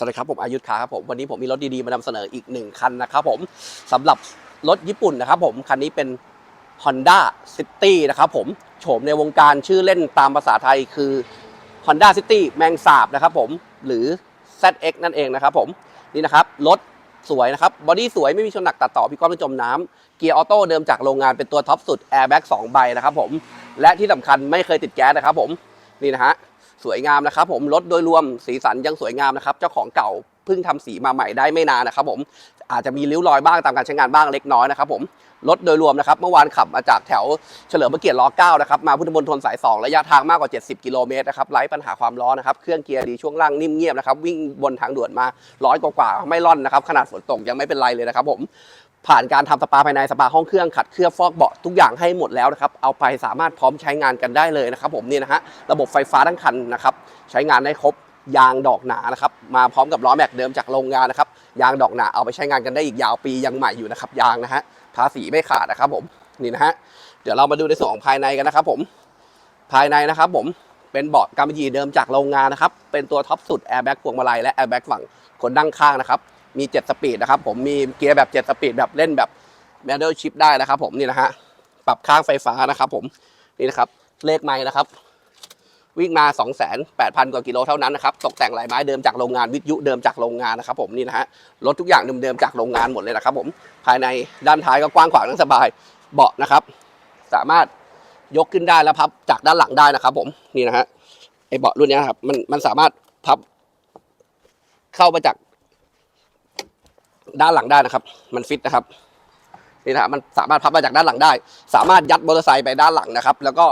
สวัสดีครับผมอายุทธคาครับผมวันนี้ผมมีรถดีๆมานำเสนออีกหนึ่งคันนะครับผมสำหรับรถญี่ปุ่นนะครับผมคันนี้เป็น Honda City นะครับผมโฉมในวงการชื่อเล่นตามภาษาไทยคือ Honda City แมงสาบนะครับผมหรือ ZX นั่นเองนะครับผมนี่นะครับรถสวยนะครับบอดี้สวยไม่มีชนหนักตัดต่อพี่ก้อนจมน้ำเกียร์ออโต้เดิมจากโรงงานเป็นตัวท็อปสุดแอร์แบ็ก2ใบนะครับผมและที่สำคัญไม่เคยติดแก๊สนะครับผมนี่นะฮะ สวยงามนะครับผมรถโดยรวมสีสันยังสวยงามนะครับเจ้าของเก่าเพิ่งทำสีมาใหม่ได้ไม่นานนะครับผมอาจจะมีริ้วรอยบ้างตามการใช้งานบ้างเล็กน้อยนะครับผมรถโดยรวมนะครับเมื่อวานขับมาจากแถวเฉลิมพระเกียรติร9นะครับมาพุทธมณฑลสาย 2 ระยะทางมากกว่า 70 กิโลเมตรนะครับไร้ปัญหาความร้อนนะครับเครื่องเกียร์ดีช่วงล่างนิ่มเงียบนะครับวิ่งบนทางด่วนมาร้อยกว่าๆไม่ร่อนนะครับขนาดฝนตกยังไม่เป็นไรเลยนะครับผม ผ่านการทำสปาภายในสปาห้องเครื่องขัดเคลือบฟอกเบาะทุกอย่างให้หมดแล้วนะครับเอาไปสามารถพร้อมใช้งานกันได้เลยนะครับ ผมนี่นะฮะระบบไฟฟ้าทั้งคันนะครับใช้งานได้ครบยางดอกหนานะครับมาพร้อมกับล้อแม็กเดิมจากโรงงานนะครับยางดอกหนาเอาไปใช้งานกันได้อีกยาวปียังใหม่อยู่นะครับยางนะฮะภาษีไม่ขาดนะครับผมนี่นะฮะเดี๋ยวเรามาดูในส่วนของภายในกันนะครับ ผมภายในนะครับ ผมเป็นเบาะกำมะหยี่เดิมจากโรงงานนะครับเป็นตัวท็อปสุดแอร์แบ็กพวงมาลัยและแอร์แบ็กฝั่งคนดั้งข้างนะครับ มี 7 สปีดนะครับผมมีเกียร์แบบ 7 สปีดแบบเล่นแบบแมนเดลชิปได้นะครับผมนี่นะฮะปรับข้างไฟฟ้านะครับผมนี่นะครับเลขไม้นะครับ วิ่งมา 28,000 กว่ากิโลเท่านั้นนะครับตกแต่งลายไม้เดิมจากโรงงานวิทยุเดิมจากโรงงานนะครับผมนี่นะฮะรถทุกอย่างเดิมๆจากโรงงานหมดเลยนะครับผมภายในด้านท้ายก็กว้างขวางนั่งสบายเบาะนะครับ สามารถยกขึ้นได้แล้วพับจากด้านหลังได้นะครับ ผมนี่นะฮะไอเบาะรุ่นนี้ครับมันมันสามารถพับเข้ามาจาก ด้านหลังได้นะครับ มันฟิตนะครับนี่นะฮะมันสามารถพับมาจากด้านหลังได้ สามารถยัดมอเตอร์ไซค์ไปด้านหลังนะครับ แล้วก็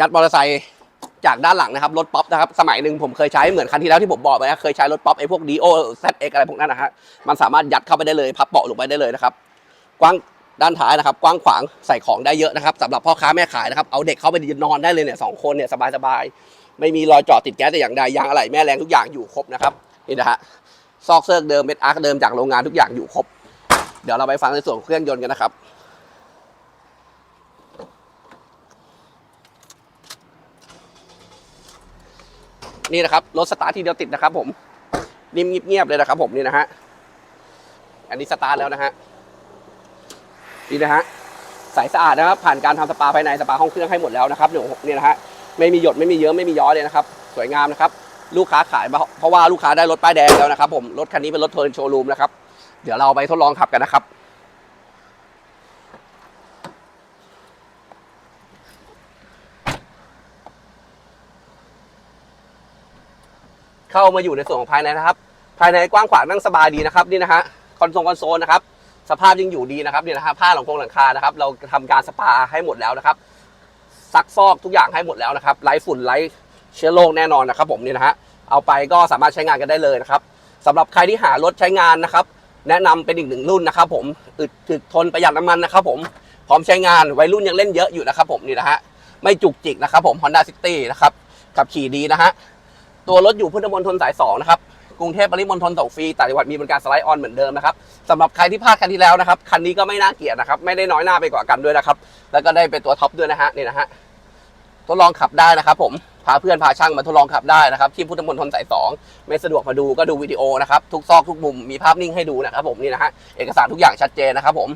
ยัดมอเตอร์ไซค์จากด้านหลังนะครับรถป๊อปนะครับสมัยหนึ่งผมเคยใช้เหมือนคันที่แล้วที่ผมบอกไปนะเคยใช้รถป๊อปไอ้พวกดีโอเซเอ็กอะไรพวกนั้นนะฮะมันสามารถยัดเข้าไปได้เลยพับเบาะลงไปได้เลยนะครับ กว้างด้านท้ายนะครับ กว้างขวางใส่ของได้เยอะนะครับสำหรับพ่อค้าแม่ขายนะครับเอาเด็กเข้าไปนอนได้เลยเนี่ยสองคนเนี่ยสบายๆไม่มีรอยจาะติดแก๊สแต่อย่างใดยางอะไหล่แม่แรงทุกอย่างอยู่ครบนะครับนี่นะฮะ ซอกเซิร์กเดิมเม็ดอาร์คเดิมจากโรงงานทุกอย่างอยู่ครบ เดี๋ยวเราไปฟังในส่วนเครื่องยนต์กันนะครับ นี่นะครับรถสตาร์ททีเดียวติดนะครับ ผมนิ่มเงียบๆเลยนะครับ ผมนี่นะฮะอันนี้สตาร์ทแล้วนะฮะนี่นะฮะใสสะอาดนะครับ ผ่านการทำสปาภายในสปาห้องเครื่องให้หมดแล้วนะครับเดี๋ยนี่นะฮะไม่มีหยดไม่มีเยิ้มไม่มีย้อยเลยนะครับ สวยงามนะครับ ลูกค้าขายมาเพราะว่าลูกค้าได้รถป้ายแดงแล้วนะครับผมรถคันนี้เป็นรถเทิร์นโชว์รูมนะครับเดี๋ยวเราไปทดลองขับกันนะครับเข้ามาอยู่ในส่วนของภายในนะครับ ภายในกว้างขวางนั่งสบายดีนะครับนี่นะฮะคอนโซลคอนโซลนะครับ สภาพยังอยู่ดีนะครับนี่นะฮะผ้าหลังคงหลังคานะครับ เราทำการสปาให้หมดแล้วนะครับ ซักฟอกทุกอย่างให้หมดแล้วนะครับไร้ฝุ่นไร้ เชื้อโรคแน่นอนนะครับผมนี่นะฮะเอาไปก็สามารถใช้งานกันได้เลยนะครับสำหรับใครที่หารถใช้งานนะครับ แนะนำเป็นอีกหนึ่งรุ่นนะครับผมอึดถึกทนประหยัดน้ำมันนะครับผมพร้อมใช้งานวัยรุ่นยังเล่นเยอะอยู่นะครับผมนี่นะฮะไม่จุกจิกนะครับผม Honda City นะครับขับขี่ดีนะฮะตัวรถอยู่พุทธมณฑลสาย2นะครับกรุงเทพปริมณฑลส่งฟรีต่างจังหวัดมีบริการสไลด์ออนเหมือนเดิมนะครับสำหรับใครที่พลาดคันที่แล้วนะครับคันนี้ก็ไม่น่าเกลียดนะครับไม่ได้น้อยหน้าไปกว่ากันด้วยนะครับแล้วก็ได้เป็นตัวท็อปด้วยนะฮะนี่นะฮะทดลองขับได้นะครับผม พาเพื่อนพาช่างมาทดลองขับได้นะครับที่พุทธมณฑลสายสองไม่สะดวกมาดูก็ดูวิดีโอนะครับทุกซอกทุกมุมมีภาพนิ่งให้ดูนะครับผมนี่นะฮะเอกสารทุกอย่างชัดเจนนะครับผม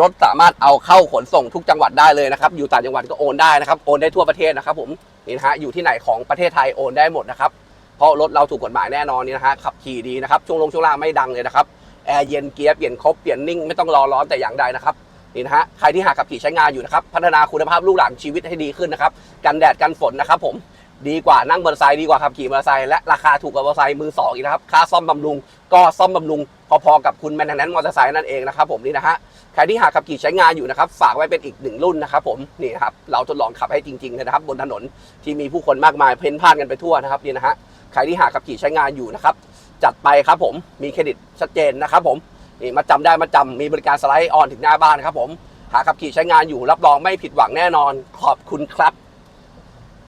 รถสามารถเอาเข้าขนส่งทุกจังหวัดได้เลยนะครับ อยู่ต่างจังหวัดก็โอนได้นะครับ โอนได้ทั่วประเทศนะครับ ผมนี่นะฮะอยู่ที่ไหนของประเทศไทยโอนได้หมดนะครับ เพราะรถเราถูกกฎหมายแน่นอนนี่นะฮะขับขี่ดีนะครับช่วงลงช่วงล่างไม่ดังเลยนะครับแอร์เย็นเกียร์เปลี่ยนครบเปลี่ยนนิ่งไม่ต้องรอร้อนแต่อย่างใดนะครับ นี่นะฮะใครที่หาขับขี่ใช้งานอยู่นะครับพัฒนาคุณภาพลูกหลานชีวิตให้ดีขึ้นนะครับกันแดดกันฝนนะครับผมดีกว่านั่งมอเตอร์ไซค์ดีกว่าขับขี่มอเตอร์ไซค์และราคาถูกกว่ามอเตอร์ไซค์มือสองอีกนะครับค่าซ่อมบำรุงก็ซ่อมบำรุงพอๆกับคุณแมนแนนมอเตอร์ไซค์นั่นเองนะครับผมนี่นะฮะใครที่หาขับขี่ใช้งานอยู่นะครับฝากไว้เป็นอีกหนึ่งรุ่นนะครับผมนี่ครับเราทดลองขับให้จริงๆนะครับบนถนนที่มีผู้คนมากมายเพ่นพ่านกันไปทั่วนะครับนี่นะฮะใครที่หาขับขี่ใช้งานอยู่นะครับจัดไปครับผมมีเครดิตชัดเจนนะครับผม นี่มาจำได้มาจำมีบริการสไลด์ออนถึงหน้าบ้านครับผมหาขับขี่ใช้งานอยู่รับรองไม่ผิดหวังแน่นอน ขอบคุณครับ